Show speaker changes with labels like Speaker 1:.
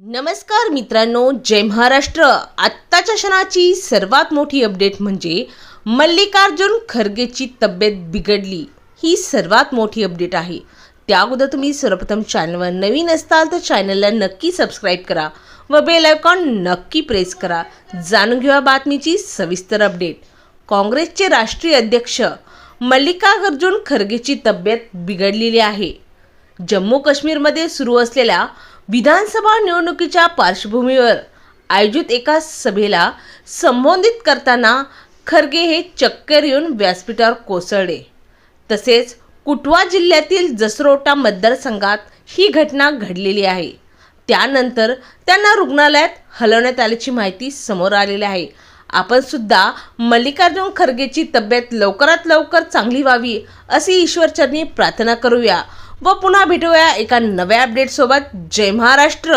Speaker 1: नमस्कार मित्रांनो जय महाराष्ट्र. आत्ताच्या क्षणाची सर्वात मोठी अपडेट म्हणजे मल्लिकार्जुन खरगेची तब्येत बिघडली. ही सर्वात मोठी अपडेट आहे. त्या अगोदर तुम्ही सर्वप्रथम चॅनलवर नवीन असताल तर चॅनलला नक्की सबस्क्राईब करा व बेल आयकॉन नक्की प्रेस करा. जाणून घेऊया बातमीची सविस्तर अपडेट काँग्रेसचे राष्ट्रीय अध्यक्ष मल्लिकार्जुन खरगेची तब्येत बिघडलेली आहे. जम्मू काश्मीरमध्ये सुरू असलेल्या विधानसभा निवडणुकीच्या पार्श्वभूमीवर आयोजित एका सभेला संबोधित करताना खरगे हे चक्कर येऊन व्यासपीठावर कोसळले. तसेच कुटवा जिल्ह्यातील जसरोटा मतदारसंघात ही घटना घडलेली आहे. त्यानंतर त्यांना रुग्णालयात हलवण्यात आल्याची माहिती समोर आलेली आहे. आपण सुद्धा मल्लिकार्जुन खरगेची तब्येत लवकरात लवकर चांगली व्हावी अशी ईश्वरचरणी प्रार्थना करूया. व पुन्हा भेटूया एका नव्या अपडेटसोबत जय महाराष्ट्र.